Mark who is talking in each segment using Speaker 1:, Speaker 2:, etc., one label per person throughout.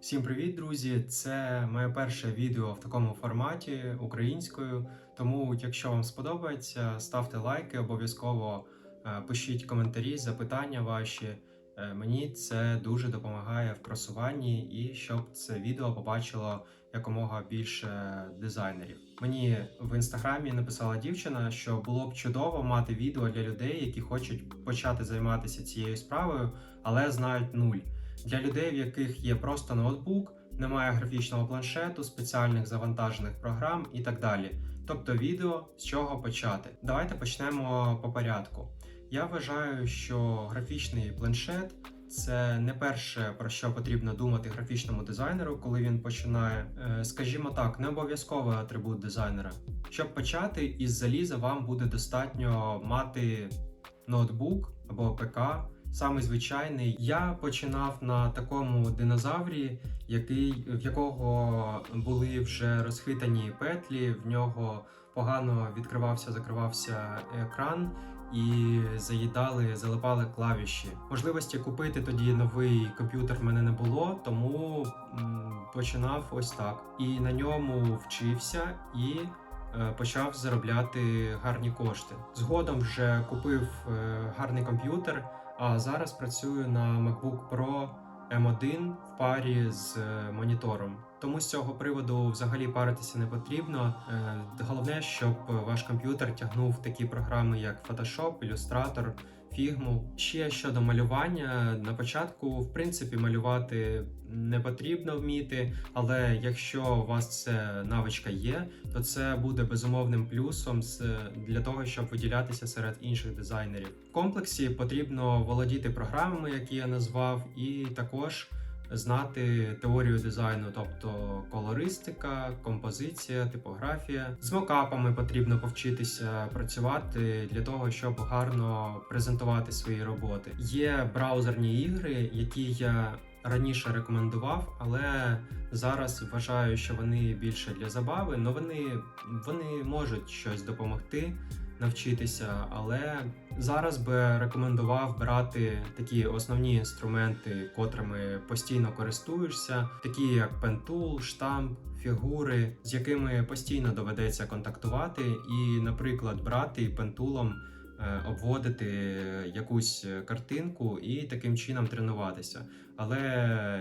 Speaker 1: Всім привіт, друзі! Це моє перше відео в такому форматі українською. Тому, якщо вам сподобається, ставте лайки, обов'язково е, пишіть коментарі, запитання ваші. Е, Мені це дуже допомагає в просуванні і щоб це відео побачило якомога більше дизайнерів. Мені в інстаграмі написала дівчина, що було б чудово мати відео для людей, які хочуть почати займатися цією справою, але знають нуль. Для людей, в яких є просто ноутбук, немає графічного планшету, спеціальних завантажених програм і так далі. Тобто відео з чого почати. Давайте почнемо по порядку. Я вважаю, що графічний планшет це не перше про що потрібно думати графічному дизайнеру, коли він починає. Е, Скажімо так, не обов'язковий атрибут дизайнера. Щоб почати із заліза, вам буде достатньо мати ноутбук або ПК. Саме звичайний. Я починав на такому динозаврі, який, в якого були вже розхитані петлі, в нього погано відкривався, закривався екран і заїдали, залипали клавіші. Можливості купити тоді новий комп'ютер в мене не було, тому починав ось так. І на ньому вчився і е, почав заробляти гарні кошти. Згодом вже купив е, гарний комп'ютер. А зараз працюю на MacBook Pro M1 в парі з е, монітором. Тому з цього приводу взагалі паритися не потрібно. Е, Головне, щоб ваш комп'ютер тягнув такі програми, як Photoshop, Illustrator, Figma. Ще щодо малювання, на початку, в принципі, малювати не потрібно вміти, але якщо у вас це навичка є, то це буде безумовним плюсом для того, щоб виділятися серед інших дизайнерів. В комплексі потрібно володіти програмами, які я назвав, і також знати теорію дизайну, тобто колористика, композиція, типографія. З мокапами потрібно повчитися працювати для того, щоб гарно презентувати свої роботи. Є браузерні ігри, які я раніше рекомендував, але зараз вважаю, що вони більше для забави, але вони, вони можуть щось допомогти навчитися, але зараз би рекомендував брати такі основні інструменти, котрими постійно користуєшся, такі як пентул, штамп, фігури, з якими постійно доведеться контактувати, і, наприклад, брати пентулом. е, Обводити якусь картинку і таким чином тренуватися. Але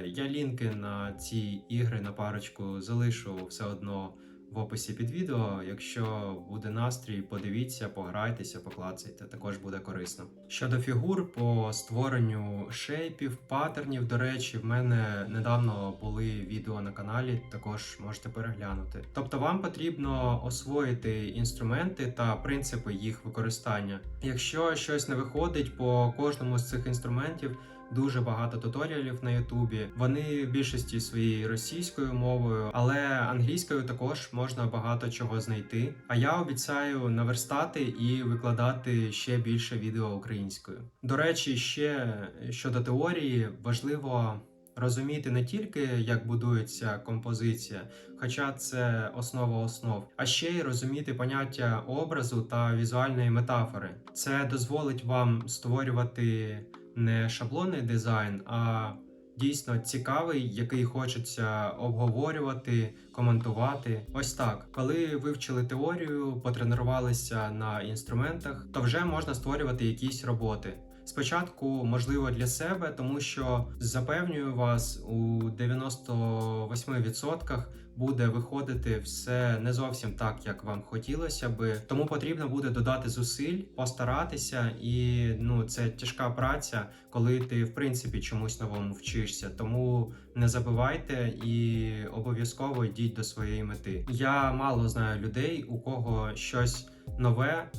Speaker 1: я лінки на ці ігри на парочку залишу все одно в описі під відео. Якщо буде настрій, подивіться, пограйтеся, поклацайте, також буде корисно. Щодо фігур по створенню шейпів, паттернів, до речі, в мене недавно були відео на каналі, також можете переглянути. Тобто вам потрібно освоїти інструменти та принципи їх використання. Якщо щось не виходить по кожному з цих інструментів. Дуже багато туторіалів на Ютубі. Вони в більшості своєю російською мовою, але англійською також можна багато чого знайти. А я обіцяю наверстати і викладати ще більше відео українською. До речі, ще щодо теорії важливо. Розуміти не тільки як будується композиція, хоча це основа основ, а ще й розуміти поняття образу та візуальної метафори. Це дозволить вам створювати не шаблонний дизайн, а дійсно цікавий, який хочеться обговорювати, коментувати. Ось так, коли вивчили теорію, потренувалися на інструментах, то вже можна створювати якісь роботи. Спочатку, можливо, для себе, тому що запевнюю вас, у 98% буде виходити все не зовсім так, як вам хотілося би. Тому потрібно буде додати зусиль, постаратися, і ну це тяжка праця, коли ти в принципі чомусь новому вчишся. Тому не забивайте і обов'язково йдіть до своєї мети. Я мало знаю людей, у кого щось нове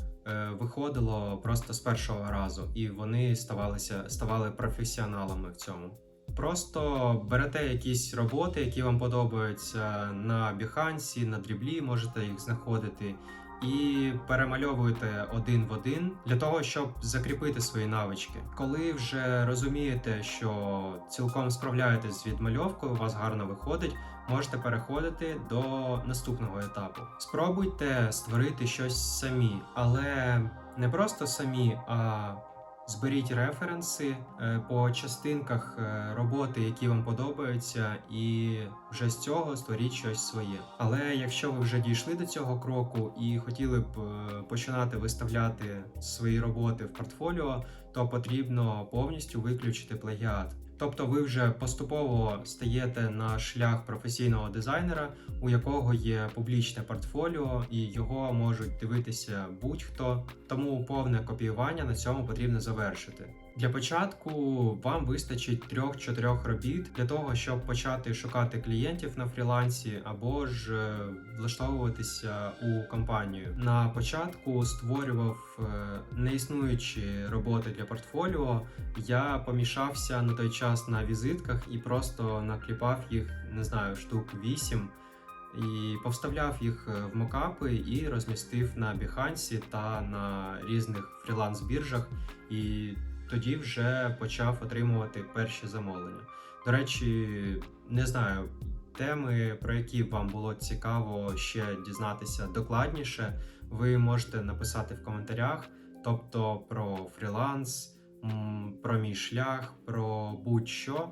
Speaker 1: виходило просто з першого разу, і вони ставалися ставали професіоналами в цьому. Просто берете якісь роботи, які вам подобаються на Behance, на дріблі, можете їх знаходити, і перемальовуєте один в один для того, щоб закріпити свої навички. Коли вже розумієте, що цілком справляєтесь з відмальовкою, у вас гарно виходить, можете переходити до наступного етапу. Спробуйте створити щось самі, але не просто самі, а зберіть референси е, по частинках е, роботи, які вам подобаються, і вже з цього створіть щось своє. Але якщо ви вже дійшли до цього кроку і хотіли б е, починати виставляти свої роботи в портфоліо, то потрібно повністю виключити плагіат. Тобто ви вже поступово стаєте на шлях професійного дизайнера, у якого є публічне портфоліо, і його можуть дивитися будь-хто. Тому повне копіювання на цьому потрібно завершити. Для початку вам вистачить 3-4 робіт для того, щоб почати шукати клієнтів на фрілансі або ж е, влаштовуватися у компанію. На початку створював е, неіснуючі роботи для портфоліо. Я помішався на той час на візитках і просто накліпав їх, не знаю, штук 8 і повставляв їх е, в мокапи і розмістив на Behance та на різних фріланс-біржах. І тоді вже почав отримувати перші замовлення. До речі, не знаю теми, про які вам було цікаво ще дізнатися докладніше. Ви можете написати в коментарях, тобто про фріланс, про мій шлях, про будь-що.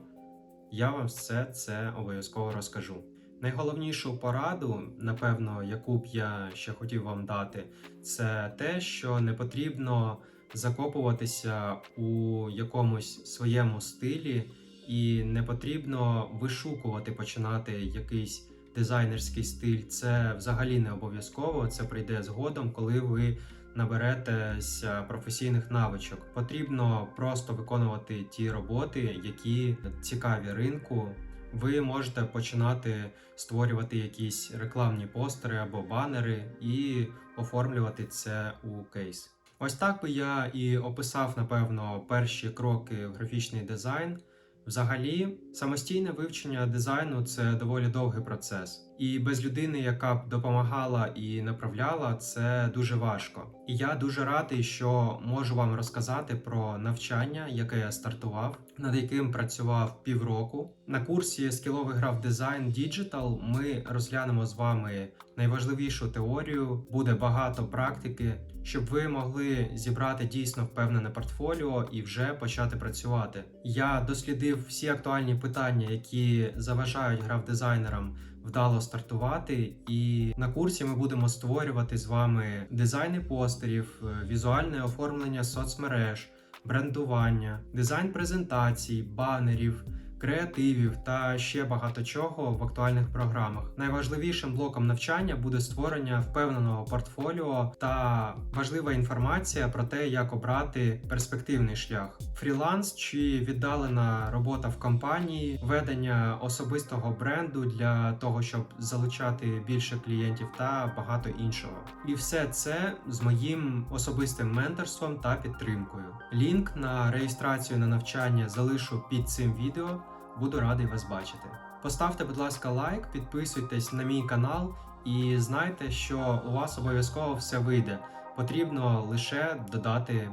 Speaker 1: Я вам все це обов'язково розкажу. Найголовнішу пораду, напевно, яку б я ще хотів вам дати, це те, що не потрібно закопуватися у якомусь своєму стилі, і не потрібно вишукувати, починати якийсь дизайнерський стиль. Це взагалі не обов'язково. Це прийде згодом, коли ви наберетеся професійних навичок. Потрібно просто виконувати ті роботи, які цікаві ринку. Ви можете починати створювати якісь рекламні постери або банери і оформлювати це у кейс. Ось так би я і описав, напевно, перші кроки в графічний дизайн. Взагалі, самостійне вивчення дизайну це доволі довгий процес, і без людини, яка б допомагала і направляла, це дуже важко. І я дуже радий, що можу вам розказати про навчання, яке я стартував, над яким працював півроку. На курсі скіловий граф дизайн Digital ми розглянемо з вами найважливішу теорію, буде багато практики, щоб ви могли зібрати дійсно впевнене портфоліо і вже почати працювати. Я дослідив всі актуальні питання, які заважають граф-дизайнерам вдало стартувати. І на курсі ми будемо створювати з вами дизайни постерів, е, візуальне оформлення соцмереж, брендування, дизайн презентацій, банерів. Креативів та ще багато чого в актуальних програмах. Найважливішим блоком навчання буде створення впевненого портфоліо та важлива інформація про те, як обрати перспективний шлях. Фріланс чи віддалена робота в компанії, ведення особистого бренду для того, щоб залучати більше клієнтів та багато іншого. І все це з моїм особистим менторством та підтримкою. Лінк на реєстрацію на навчання залишу під цим відео. Буду радий вас бачити. Поставте, будь ласка, лайк, підписуйтесь на мій канал і знайте, що у вас обов'язково все вийде. Потрібно лише додати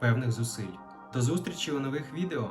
Speaker 1: певних зусиль. До зустрічі у нових відео!